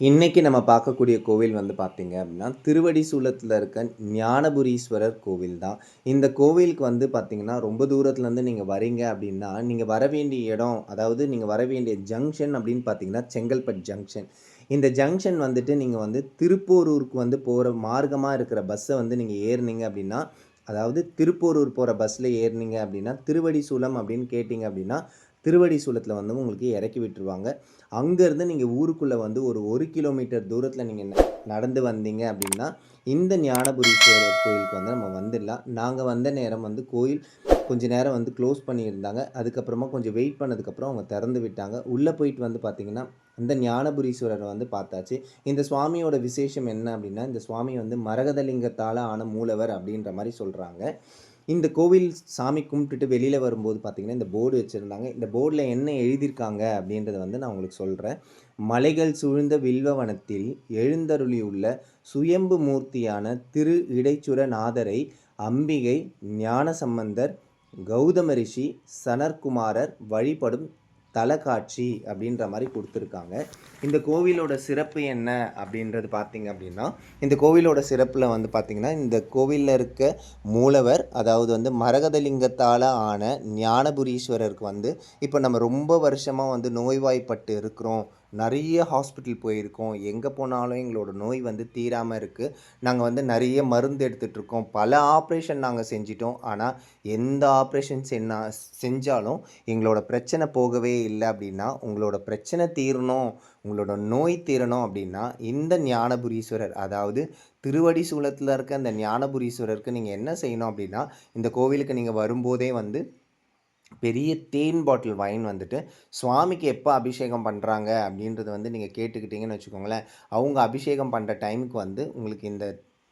இன்றைக்கி நம்ம பார்க்கக்கூடிய கோவில் வந்து பார்த்தீங்க அப்படின்னா திருவடிசூலத்தில் இருக்க ஞானபுரீஸ்வரர் கோவில் தான். இந்த கோவிலுக்கு வந்து பார்த்தீங்கன்னா ரொம்ப தூரத்துலேருந்து நீங்கள் வரீங்க அப்படின்னா நீங்கள் வர வேண்டிய இடம் அதாவது நீங்கள் வர வேண்டிய ஜங்ஷன் அப்படின்னு பார்த்தீங்கன்னா செங்கல்பட் ஜங்ஷன் இந்த ஜங்ஷன் வந்துட்டு நீங்கள் வந்து திருப்போரூருக்கு வந்து போகிற மார்க்கமாக இருக்கிற பஸ்ஸை வந்து நீங்கள் ஏறுனீங்க அப்படின்னா அதாவது திருப்போரூர் போகிற பஸ்ஸில் ஏறுனீங்க அப்படின்னா திருவடிசூலம் அப்படின்னு கேட்டிங்க அப்படின்னா திருவடி சூலத்தில் வந்து உங்களுக்கு இறக்கி விட்டுருவாங்க. அங்கேருந்து நீங்கள் ஊருக்குள்ளே வந்து ஒரு ஒரு கிலோமீட்டர் தூரத்தில் நீங்கள் நடந்து வந்தீங்க அப்படின்னா இந்த ஞானபுரீஸ்வரர் கோயிலுக்கு வந்து நம்ம வந்துடலாம். நாங்கள் வந்த நேரம் வந்து கோயில் கொஞ்ச நேரம் வந்து க்ளோஸ் பண்ணியிருந்தாங்க. அதுக்கப்புறமா கொஞ்சம் வெயிட் பண்ணதுக்கப்புறம் அவங்க திறந்து விட்டாங்க. உள்ளே போயிட்டு வந்து பார்த்திங்கன்னா இந்த ஞானபுரீஸ்வரரை வந்து பார்த்தாச்சு. இந்த சுவாமியோட விசேஷம் என்ன அப்படின்னா இந்த சுவாமி வந்து மரகதலிங்கத்தால் ஆன மூலவர் அப்படின்ற மாதிரி சொல்கிறாங்க இந்த கோவில் சாமி கும்பிட்டுட்டு வெளியில் வரும்போது பார்த்திங்கன்னா இந்த போர்டு வச்சுருந்தாங்க. இந்த போர்டில் என்ன எழுதியிருக்காங்க அப்படின்றத வந்து நான் உங்களுக்கு சொல்கிறேன் மலைகள் சூழ்ந்த வில்வவனத்தில் எழுந்தருளியுள்ள சுயம்பு மூர்த்தியான திரு இடைச்சுர நாதரை அம்பிகை ஞானசம்பந்தர் கௌதம ரிஷி சனற்குமாரர் வழிபடும் தலக்காட்சி அப்படின்ற மாதிரி கொடுத்துருக்காங்க. இந்த கோவிலோட சிறப்பு என்ன அப்படின்றது பார்த்தீங்க அப்படின்னா இந்த கோவிலோட சிறப்பில் வந்து பார்த்திங்கன்னா இந்த கோவிலில் இருக்க மூலவர் அதாவது வந்து மரகதலிங்கத்தால் ஆன ஞானபுரீஸ்வரருக்கு வந்து இப்போ நம்ம ரொம்ப வருஷமாக வந்து நோய்வாய்ப்பட்டு இருக்கிறோம் நிறைய ஹாஸ்பிட்டல் போயிருக்கோம். எங்கே போனாலும் எங்களோட நோய் வந்து தீராமல் இருக்குது நாங்கள் வந்து நிறைய மருந்து எடுத்துகிட்ருக்கோம் பல ஆப்ரேஷன் நாங்கள் செஞ்சிட்டோம். ஆனால் எந்த ஆப்ரேஷன் சென்னா செஞ்சாலும் எங்களோட பிரச்சனை போகவே இல்லை அப்படின்னா உங்களோட பிரச்சனை தீரணும் உங்களோட நோய் தீரணும் அப்படின்னா இந்த ஞானபுரீஸ்வரர் அதாவது திருவடி சூலத்தில் இருக்க அந்த ஞானபுரீஸ்வரருக்கு நீங்கள் என்ன செய்யணும் அப்படின்னா இந்த கோவிலுக்கு நீங்கள் வரும்போதே வந்து பெரிய தேன் பாட்டில் வைன் வந்துட்டு சுவாமிக்கு எப்போ அபிஷேகம் பண்ணுறாங்க அப்படின்றது வந்து நீங்கள் கேட்டுக்கிட்டீங்கன்னு வச்சுக்கோங்களேன். அவங்க அபிஷேகம் பண்ணுற டைமுக்கு வந்து உங்களுக்கு இந்த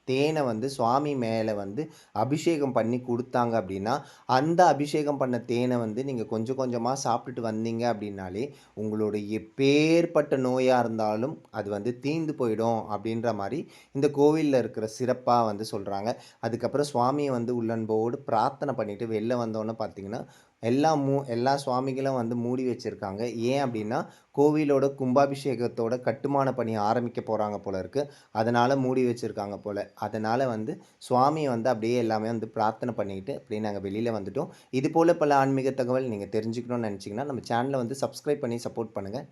தேனை வந்து சுவாமி மேலே வந்து அபிஷேகம் பண்ணி கொடுத்தாங்க அப்படின்னா அந்த அபிஷேகம் பண்ண தேனை வந்து நீங்கள் கொஞ்சம் கொஞ்சமாக சாப்பிட்டுட்டு வந்தீங்க அப்படின்னாலே உங்களுடைய பேர்பட்ட நோயாக இருந்தாலும் அது வந்து தீந்து போயிடும் அப்படின்ற மாதிரி இந்த கோவிலில் இருக்கிற சிறப்பாக வந்து சொல்கிறாங்க அதுக்கப்புறம் சுவாமியை வந்து உள்ளன்போடு பிரார்த்தனை பண்ணிவிட்டு வெளில வந்தோன்னு பார்த்தீங்கன்னா எல்லா மூ எல்லா சுவாமிகளும் வந்து மூடி வச்சுருக்காங்க. ஏன் அப்படின்னா கோவிலோட கும்பாபிஷேகத்தோட கட்டுமான பணி ஆரம்பிக்க போகிறாங்க போல இருக்குது அதனால் மூடி வச்சுருக்காங்க போல். அதனால் வந்து சுவாமியை வந்து அப்படியே எல்லாமே வந்து பிரார்த்தனை பண்ணிக்கிட்டு அப்படியே நாங்கள் வெளியில் வந்துட்டோம். இது போல் பல ஆன்மீக தகவல் நீங்கள் தெரிஞ்சுக்கணும்னு நினச்சிங்கன்னா நம்ம சேனலை வந்து சப்ஸ்கிரைப் பண்ணி சப்போர்ட் பண்ணுங்கள்